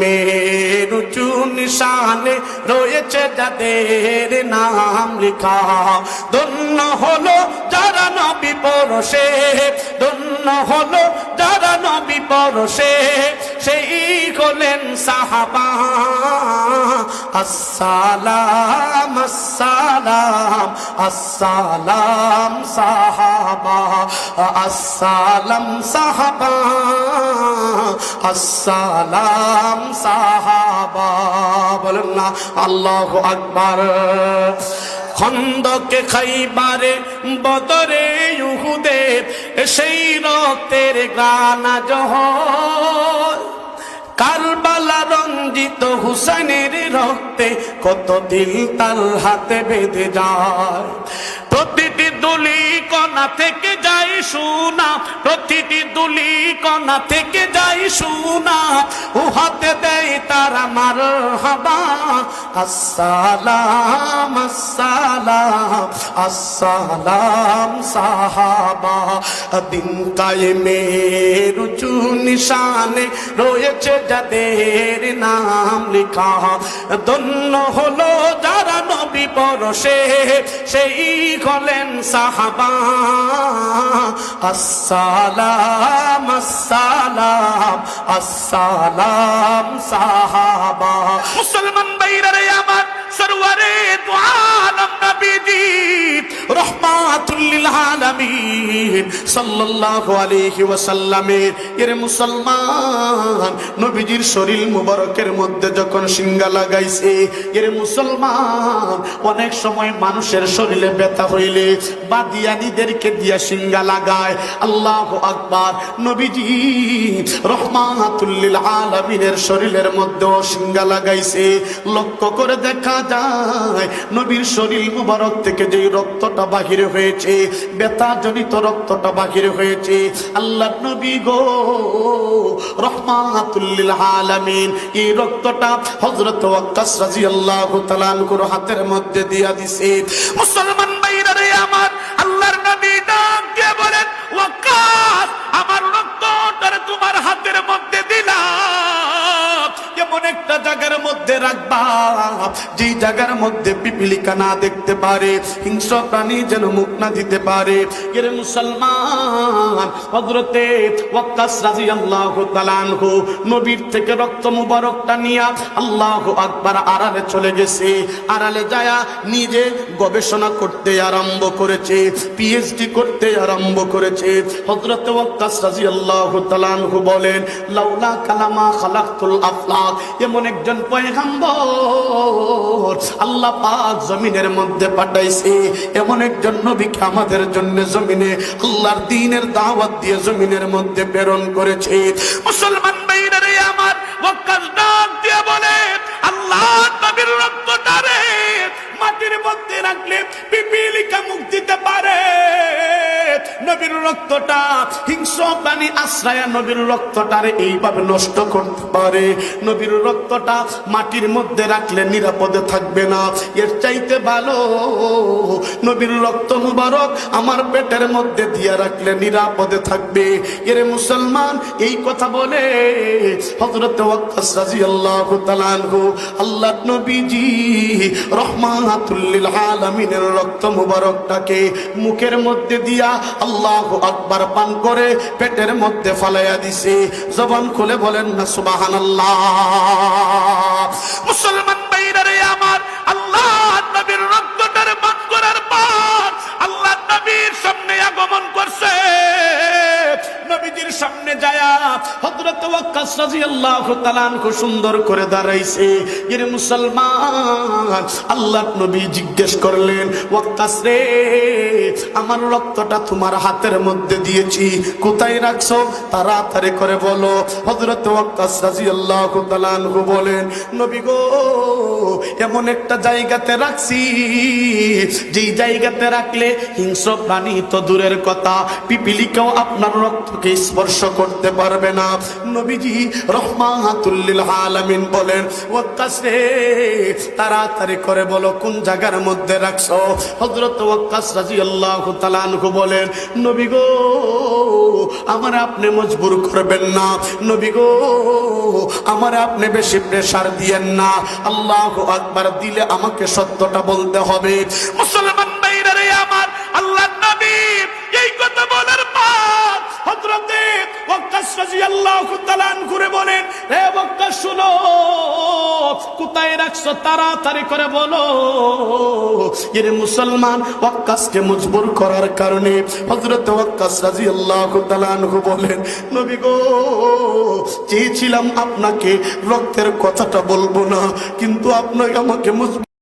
মেয়ের উঁচু নিশানে রয়েছে যাদের নাম লিখা। ধন্য হলো যারা নবী পরশে, ধন্য হলো যারা নবী পরশে, সেই হলেন সাহাবা। আসসালাম আসসালাম। আসসালাম সাহাবা আসসালাম সাহাবা আসসালাম সাহাবা। বলেন না, আল্লাহ আকবার। খন্দকে খাইবারে বদরে ইহুদে সেই রক্তের গানা জহর কারবালা রঞ্জিত হুসেনের রক্তে কত দিল তার হাতে বেঁধে যায়। প্রতিটি দুলি কণা থেকে যাই শোনা প্রতিটি দুলি কণা থেকে যাই শোনা ও হাতে দেয় তারা মার হাবা আসসালাম আসসালাম আসসালাম সাহাবা। দিন কায়েমের উঁচু নিশানে রয়েছে যাদের নাম লেখা। ধন্য হলো যারা নবী পরশে, সেই হলেন সাহাবা। আসসালাম আসসালাম আসসালাম সাহাবা। মুসলমান বাইরে আমার সরওয়ারে দু আলম নবীজি। রহমাতুল্লিল আলামিন মধ্যে সিঙ্গা লাগাইছে অনেক সময় মানুষের শরীরে ব্যথা হইলে বাদিয়ানিদেরকে দিয়া সিঙ্গা লাগায়। আল্লাহ আকবার, নবীজি রহমাতুল্লিল আলামিনের শরীরের মধ্যেও সিঙ্গা লাগাইছে। লক্ষ্য করে দেখা যায়, নবীর শরীর মুবারক থেকে যে রক্তটা বাহির হয়েছে বেতা জনিত রক্তটা বাহির হয়েছে। আল্লাহ নবী গো রহমাতুল্লিল আলামিন, এই রক্তটা হযরত ওয়াক্কাস রাদিয়াল্লাহু তাআলা আনহুর হাতের মধ্যে দিয়া দিছে। মুসলমান ভাইরা রে আমার, আল্লাহর নবী ডাক দিয়ে বলেন, ওয়াক্কাস, আমার মধ্যে রাখবা। যে জায়গার মধ্যে পিপিলিকা না দেখতে পারে, হিংস্র প্রাণী যেন মুখ না দিতে পারে। এর মুসলমান হজরতে ওয়াক্কাস রাদিয়াল্লাহু তাআলা আনহু নবীর থেকে রক্ত মুবারকটা নিয়া আল্লাহ আকবার আড়ালে চলে গেছে। আড়ালে যায়া নিজে গবেষণা করতে আরম্ভ করেছে পিএইচডি করতে আরম্ভ করেছে। হযরত ওয়াক্কাস রাদিয়াল্লাহু তাআলা আনহু বলেন, লাউলা কালামা খালাকতুল আফলাক। এমন একজন পয়গাম্বর, আল্লাহ পাক জমিনের মধ্যে পাঠাইছে। এমন একজন নবীকে আমাদের জন্য জমিনে, আল্লাহর দিনের দাওয়াত দিয়ে জমিনের মধ্যে প্রেরণ করেছে। মুসলমান বাইরে আমার ওয়াক্কাস ডাক দিয়ে বলে আল্লাহ নবীর রক্তটারে মাটির মধ্যে রাখলে পিপিলিকা মুখ দিতে পারে। নবীর রক্তটা হিংস্র প্রাণী আশ্রয় নবীর রক্তটারে এইভাবে নষ্ট করতে পারে। নবীর রক্তটা মাটির মধ্যে রাখলে নিরাপদে থাকবে না। এর চাইতে ভালো, নবীর রক্ত মুবারক আমার পেটের মধ্যে দিয়ে রাখলে নিরাপদে থাকবে। এর মুসলমান, এই কথা বলে তাআলা আনহু আল্লাহ নবীজি রহমাতুল্লিল আলামিনের রক্ত মুবারকটাকে মুখের মধ্যে দিয়া আল্লাহু আকবার পান করে, পেটের মধ্যে ফালাইয়া দিছে। জবান খুলে বলেন না, সুবহানাল্লাহ। মুসলমান ভাইরা আমার আল্লাহ নবীর রক্তটারে পান করার পর আল্লাহ নবীর সামনে আগমন করছে। নবীজির সামনে করে আমার রক্তটা তোমার হাতের মধ্যে দিয়েছি, কোথায় রাখছো? তাড়াতাড়ি করে বলো। তাআলা বলেন, নবী গো, এমন একটা জায়গাতে রাখছি, যেই জায়গাতে রাখলে হিংস্র প্রাণী তো দূরের কথা, পিপিলিকাও আপনার রক্তকে স্পর্শ করতে পারবে না। নবীজি রহমাতুল্লিল আলামিন বলেন, ওয়াক্কাস, তাড়াতাড়ি করে বলো কোন জায়গার মধ্যে রাখছো? হযরত ওয়াক্কাস রাদিয়াল্লাহু তাআলা আনহু বলেন, নবী গো, আমার আপনি মজবুর করবেন না। নবী গো, আমার আপনি বেশি প্রেসার দিয়েন না। আল্লাহু আকবার, দিলে আমাকে সত্যটা বলতে হবে। মুসলমান ভাইরা রে আমার আল্লাহ নবী, এই কথা বলার হযরতে ওয়াক্কাস রাদিয়াল্লাহু তাআলা করে বলেন, হে ওয়াক্কাস, শুনো। কোথায় রাখছো? তাড়াতাড়ি করে বলো। এর মুসলমান ওয়াক্কাসকে মজবুর করার কারণে হযরত ওয়াক্কাস রাদিয়াল্লাহু তাআলা বলেন, নবী গো, চেয়েছিলাম আপনাকে রক্তের কথাটা বলব না, কিন্তু আপনাকে আমাকে মজবুর